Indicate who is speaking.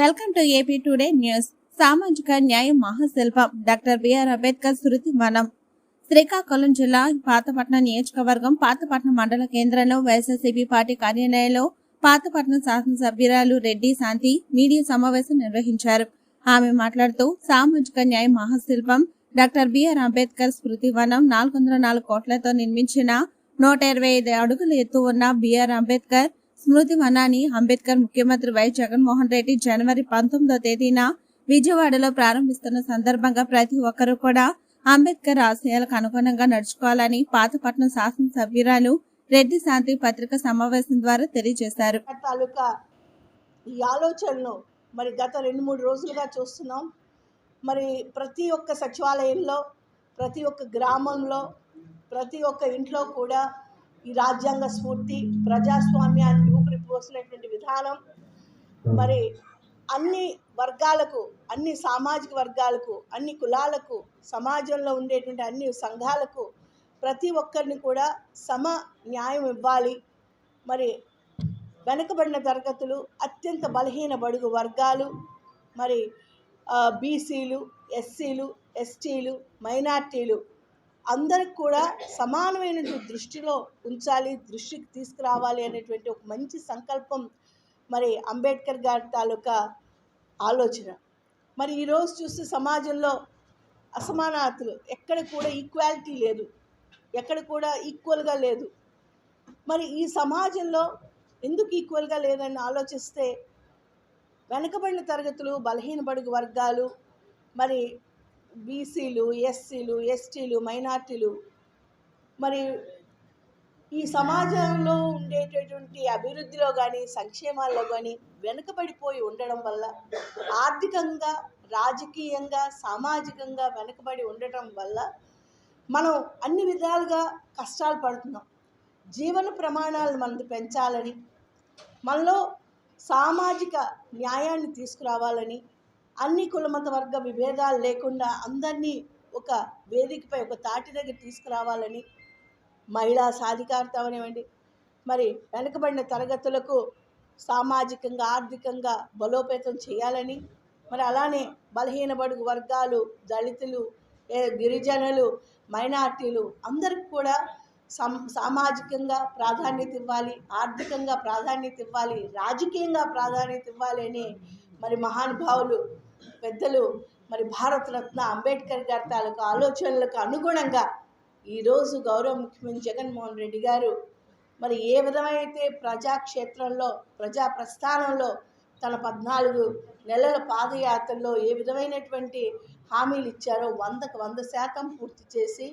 Speaker 1: Welcome to AP today news. సామాజిక న్యాయ మహాశిల్పం. డాక్టర్ బిఆర్ అంబేద్కర్ స్మృతి వనం శ్రీకాకుళం జిల్లా పాతపట్నం నియోజకవర్గం పాతపట్నం మండల కేంద్రంలో వైఎస్ఆర్సీపీ పార్టీ కార్యాలయంలో పాతపట్నం శాసనసభ్యురాలు రెడ్డి శాంతి మీడియా సమావేశం నిర్వహించారు. ఆమె మాట్లాడుతూ సామాజిక న్యాయ మహాశిల్పం. డాక్టర్ బిఆర్ అంబేద్కర్ స్మృతి వనం నాలుగు వందల నాలుగు కోట్లతో నిర్మించిన నూట ఇరవై ఐదు అడుగుల ఎత్తు ఉన్న బిఆర్ అంబేద్కర్ స్మృతి వనాన్ని అంబేద్కర్ ముఖ్యమంత్రి వై. జగన్మోహన్ రెడ్డి జనవరి పంతొమ్మిదో తేదీన విజయవాడలో ప్రారంభిస్తున్న సందర్భంగా ప్రతి ఒక్కరూ కూడా అంబేద్కర్ ఆశయాలకు అనుగుణంగా నడుచుకోవాలని పాతపట్నం శాసనసభ్యురాలు రెడ్డి శాంతి పత్రిక సమావేశం ద్వారా తెలియజేశారు.
Speaker 2: తాలూకా ఈ ఆలోచనను మరి గత రెండు మూడు రోజులుగా చూస్తున్నాం. మరి ప్రతి ఒక్క సచివాలయంలో ప్రతి ఒక్క గ్రామంలో ప్రతి ఒక్క ఇంట్లో కూడా ఈ రాజ్యాంగ స్ఫూర్తి ప్రజాస్వామ్యాన్ని పోసినటువంటి విధానం. మరి అన్ని వర్గాలకు అన్ని సామాజిక వర్గాలకు అన్ని కులాలకు సమాజంలో ఉండేటువంటి అన్ని సంఘాలకు ప్రతి ఒక్కరిని కూడా సమ న్యాయం ఇవ్వాలి. మరి వెనుకబడిన తరగతులు అత్యంత బలహీన బడుగు వర్గాలు. మరి బీసీలు ఎస్సీలు ఎస్టీలు మైనార్టీలు అందరికి కూడా సమానమైనటువంటి దృష్టిలో ఉంచాలి దృష్టికి తీసుకురావాలి అనేటువంటి ఒక మంచి సంకల్పం మరి అంబేద్కర్ గారి తాలూకా ఆలోచన. మరి ఈరోజు చూస్తే సమాజంలో అసమానతలు ఎక్కడ కూడా ఈక్వాలిటీ లేదు ఎక్కడ కూడా ఈక్వల్గా లేదు. మరి ఈ సమాజంలో ఎందుకు ఈక్వల్గా లేదని ఆలోచిస్తే వెనకబడిన తరగతులు బలహీన బడుగు వర్గాలు మరి బీసీలు ఎస్సీలు ఎస్టీలు మైనార్టీలు. మరి ఈ సమాజంలో ఉండేటటువంటి అభివృద్ధిలో కానీ సంక్షేమాల్లో కానీ వెనుకబడిపోయి ఉండడం వల్ల ఆర్థికంగా రాజకీయంగా సామాజికంగా వెనుకబడి ఉండటం వల్ల మనం అన్ని విధాలుగా కష్టాలు పడుతున్నాం. జీవన ప్రమాణాలు మనది పెంచాలని మనలో సామాజిక న్యాయాన్ని తీసుకురావాలని అన్ని కులమత వర్గ విభేదాలు లేకుండా అందరినీ ఒక వేదికపై ఒక తాటి దగ్గర తీసుకురావాలని మహిళా సాధికారత అవనివ్వండి. మరి వెనుకబడిన తరగతులకు సామాజికంగా ఆర్థికంగా బలోపేతం చేయాలని మరి అలానే బలహీన బడుగు వర్గాలు దళితులు ఏ గిరిజనులు మైనార్టీలు అందరికి కూడా సమ్ సామాజికంగా ప్రాధాన్యత ఇవ్వాలి ఆర్థికంగా ప్రాధాన్యత ఇవ్వాలి రాజకీయంగా ప్రాధాన్యత ఇవ్వాలి అని మరి మహానుభావులు పెద్దలు మరి భారతరత్న అంబేద్కర్ గారి తాలూకు ఆలోచనలకు అనుగుణంగా ఈరోజు గౌరవ ముఖ్యమంత్రి జగన్మోహన్ రెడ్డి గారు మరి ఏ విధమైతే ప్రజాక్షేత్రంలో ప్రజా ప్రస్థానంలో తన పద్నాలుగు నెలల పాదయాత్రలో ఏ విధమైనటువంటి హామీలు ఇచ్చారో వందకు వంద శాతం పూర్తి చేసి